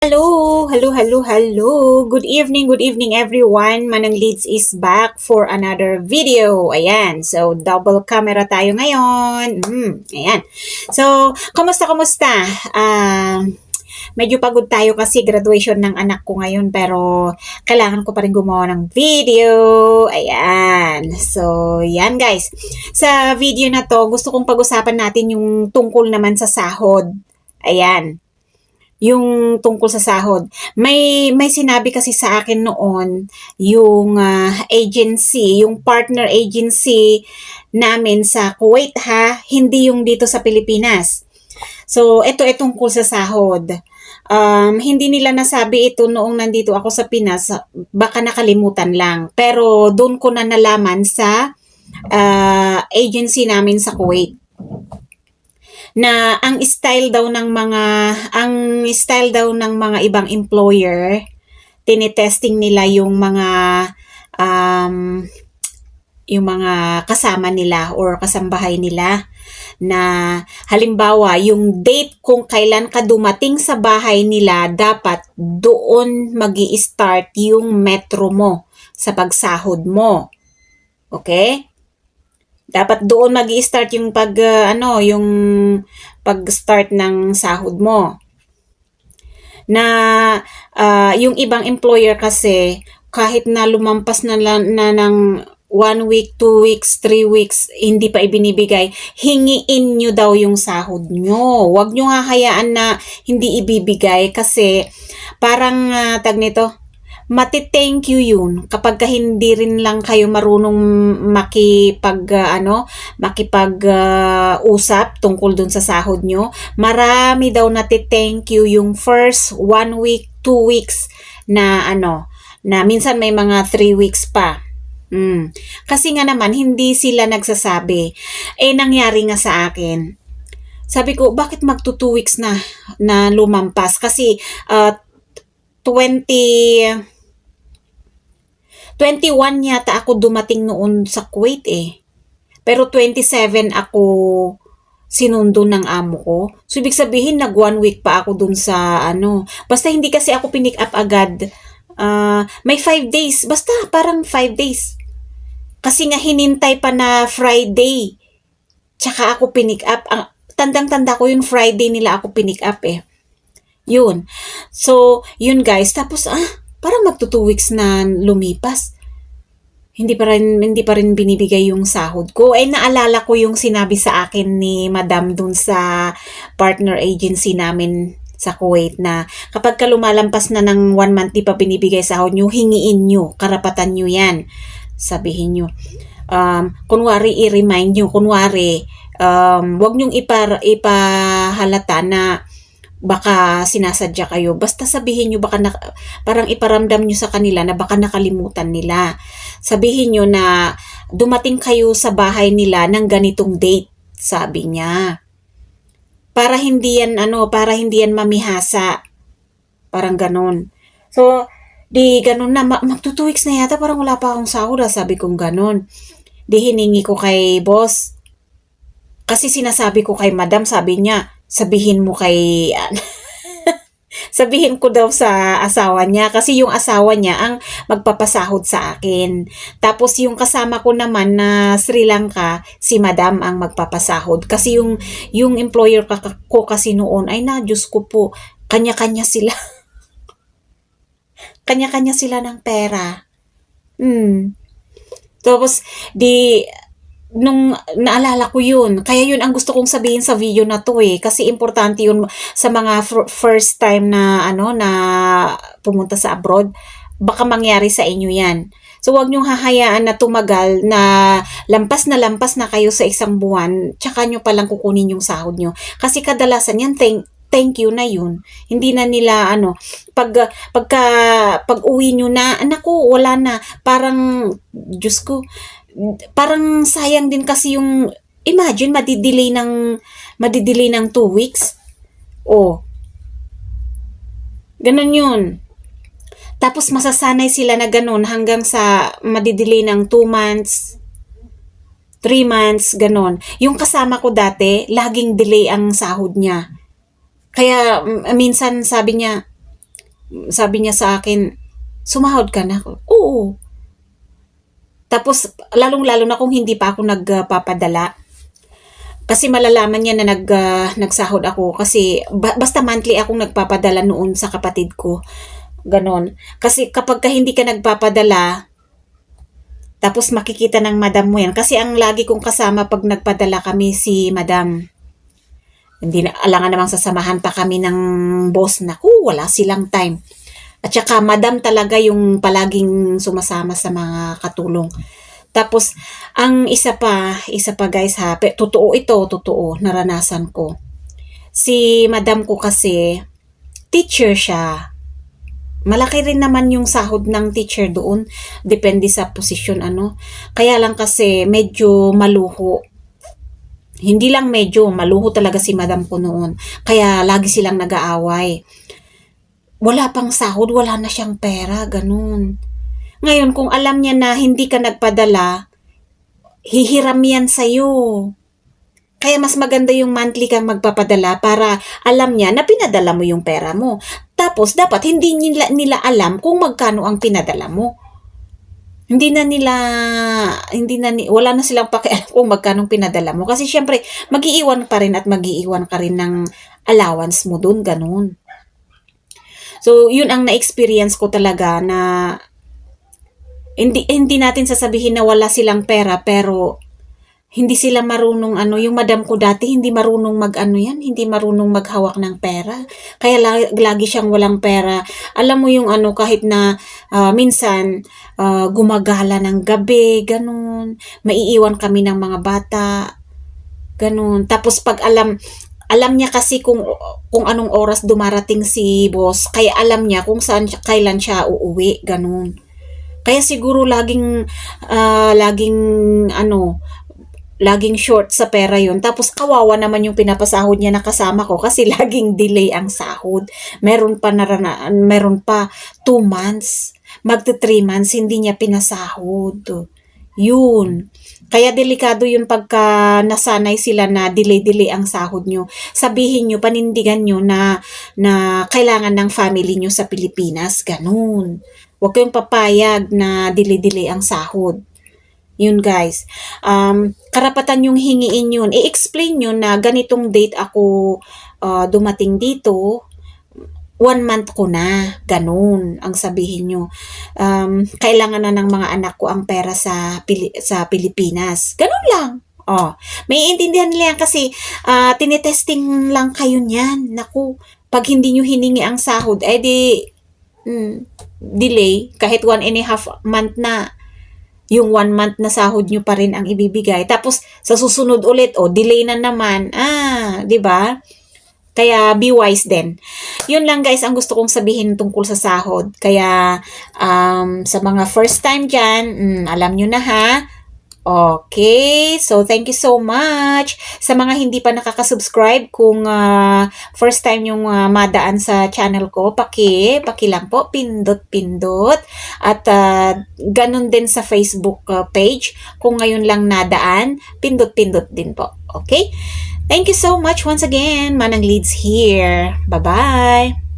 Hello, hello, hello, hello. Good evening, good evening everyone. Manang Leads is back for another video. Ayan, so double camera tayo ngayon. Mm, ayan. So, kumusta, kumusta? Ah, medyo pagod tayo kasi graduation ng anak ko ngayon pero kailangan ko pa rin gumawa ng video. Ayan. So, yan guys. Sa video na to, gusto kong pag-usapan natin yung tungkol naman sa sahod. Ayan yung tungkol sa sahod. May may sinabi kasi sa akin noon yung ah, agency, yung partner agency namin sa Kuwait ha, hindi yung dito sa Pilipinas. So, ito ay tungkol sa sahod. Um, hindi nila nasabi ito noong nandito ako sa Pinas, baka nakalimutan lang. Pero doon ko na nalaman sa ah, agency namin sa Kuwait na ang style daw ng mga ang style daw ng mga ibang employer tinetesting nila yung mga um, yung mga kasama nila or kasambahay nila na halimbawa yung date kung kailan ka dumating sa bahay nila dapat doon magi start yung metro mo sa pagsahod mo. Okay? Dapat doon mag start yung pag uh, ano yung pag-start ng sahod mo na uh, yung ibang employer kasi kahit na lumampas na, na, ng one week, two weeks, three weeks, hindi pa ibinibigay, hingiin nyo daw yung sahod nyo. Huwag nyo hahayaan na hindi ibibigay kasi parang uh, tag nito, mati-thank you yun kapag ka hindi rin lang kayo marunong makipag uh, ano makipag uh, usap tungkol dun sa sahod nyo. Marami daw nati-thank you yung first one week two weeks na ano na minsan may mga three weeks pa. Mm. kasi nga naman hindi sila nagsasabi. Eh nangyari nga sa akin. Sabi ko bakit magto two weeks na na lumampas? Kasi uh, 20 21 yata ako dumating noon sa Kuwait eh. Pero 27 ako sinundo ng amo ko. So, ibig sabihin, nag one week pa ako dun sa ano. Basta hindi kasi ako pinick up agad. Uh, may 5 days. Basta parang 5 days. Kasi nga hinintay pa na Friday. Tsaka ako pinick up. Ang, tandang-tanda ko yung Friday nila ako pinick up eh. Yun. So, yun guys. Tapos, ah, parang magto 2 weeks na lumipas. Hindi pa rin hindi pa rin binibigay yung sahod ko. Eh naalala ko yung sinabi sa akin ni Madam dun sa partner agency namin sa Kuwait na kapag ka lumalampas na ng one month di pa binibigay sahod nyo, hingiin nyo, karapatan nyo yan. Sabihin nyo. Um, kunwari, i-remind nyo, kunwari, um, wag nyong ipar, ipahalata na baka sinasadya kayo. Basta sabihin nyo, baka na, parang iparamdam nyo sa kanila na baka nakalimutan nila. Sabihin nyo na dumating kayo sa bahay nila ng ganitong date, sabi niya. Para hindi yan, ano, para hindi yan mamihasa. Parang ganon. So, di ganon na, magto weeks na yata, parang wala pa akong sahod, ah, sabi kong ganon. Di hiningi ko kay boss. Kasi sinasabi ko kay madam, sabi niya, sabihin mo kay sabihin ko daw sa asawa niya kasi yung asawa niya ang magpapasahod sa akin. Tapos yung kasama ko naman na Sri Lanka, si Madam ang magpapasahod. Kasi yung yung employer ko kasi noon ay na Diyos ko po, kanya-kanya sila. kanya-kanya sila ng pera. Hmm. Tapos di nung naalala ko yun. Kaya yun ang gusto kong sabihin sa video na to eh. Kasi importante yun sa mga first time na ano na pumunta sa abroad. Baka mangyari sa inyo yan. So wag niyong hahayaan na tumagal na lampas na lampas na kayo sa isang buwan, tsaka nyo palang kukunin yung sahod nyo. Kasi kadalasan yan, thank, thank you na yun. Hindi na nila ano, pag pagka pag uwi nyo na, anak ko, wala na. Parang, Diyos ko, parang sayang din kasi yung imagine madidelay ng madidelay ng 2 weeks. Oh. Ganun 'yun. Tapos masasanay sila na ganun hanggang sa madidelay ng 2 months, 3 months, ganun. Yung kasama ko dati, laging delay ang sahod niya. Kaya minsan sabi niya, sabi niya sa akin, sumahod ka na. Oo. Tapos, lalong-lalo na kung hindi pa ako nagpapadala. Kasi malalaman niya na nag, ah, nagsahod ako. Kasi ba- basta monthly akong nagpapadala noon sa kapatid ko. Ganon. Kasi kapag ka hindi ka nagpapadala, tapos makikita ng madam mo yan. Kasi ang lagi kong kasama pag nagpadala kami si madam. Hindi na, alangan namang sasamahan pa kami ng boss na, oh, wala silang time. At saka madam talaga yung palaging sumasama sa mga katulong. Tapos, ang isa pa, isa pa guys ha, totoo ito, totoo, naranasan ko. Si madam ko kasi, teacher siya. Malaki rin naman yung sahod ng teacher doon. Depende sa posisyon ano. Kaya lang kasi medyo maluho. Hindi lang medyo, maluho talaga si madam ko noon. Kaya lagi silang nag-aaway. Wala pang sahod, wala na siyang pera, ganun. Ngayon, kung alam niya na hindi ka nagpadala, hihiram yan sa'yo. Kaya mas maganda yung monthly kang magpapadala para alam niya na pinadala mo yung pera mo. Tapos, dapat hindi nila, nila alam kung magkano ang pinadala mo. Hindi na nila, hindi na, ni, wala na silang pakialam kung magkano pinadala mo. Kasi syempre, magiiwan pa rin at magiiwan ka rin ng allowance mo dun, ganun. So, yun ang na-experience ko talaga na hindi hindi natin sasabihin na wala silang pera pero hindi sila marunong ano yung madam ko dati hindi marunong mag ano yan hindi marunong maghawak ng pera. Kaya lagi, lagi siyang walang pera. Alam mo yung ano kahit na ah, minsan ah, gumagala ng gabi ganun. Maiiwan kami ng mga bata ganun. Tapos pag alam alam niya kasi kung kung anong oras dumarating si boss kaya alam niya kung saan kailan siya uuwi ganun kaya siguro laging ah, laging ano laging short sa pera yun. Tapos kawawa naman yung pinapasahod niya na kasama ko kasi laging delay ang sahod. Meron pa narana, meron pa 2 months. Magta 3 months hindi niya pinasahod. Yun. Kaya delikado yun pagka nasanay sila na delay-delay ang sahod nyo. Sabihin nyo, panindigan nyo na, na kailangan ng family nyo sa Pilipinas. Ganun. Huwag kayong papayag na delay-delay ang sahod. Yun guys. Um, karapatan yung hingiin yun. I-explain nyo na ganitong date ako uh, dumating dito. One month ko na. Ganun ang sabihin nyo. Um, kailangan na ng mga anak ko ang pera sa, Pili- sa Pilipinas. Ganun lang. Oh, may intindihan nila yan kasi uh, tinetesting lang kayo niyan. Naku, pag hindi nyo hiningi ang sahod, eh di mm, delay kahit one and a half month na yung one month na sahod nyo pa rin ang ibibigay. Tapos, sa susunod ulit, o, oh, delay na naman. Ah, di ba? Kaya, be wise din. Yun lang guys, ang gusto kong sabihin tungkol sa sahod. Kaya, um, sa mga first time dyan, mm, alam nyo na ha, Okay, so thank you so much. Sa mga hindi pa nakaka-subscribe, kung uh, first time yung uh, madaan sa channel ko, paki, paki lang po, pindot-pindot. At uh, ganun din sa Facebook uh, page. Kung ngayon lang nadaan, pindot-pindot din po. Okay? Thank you so much once again. Manang Leads here. Bye-bye.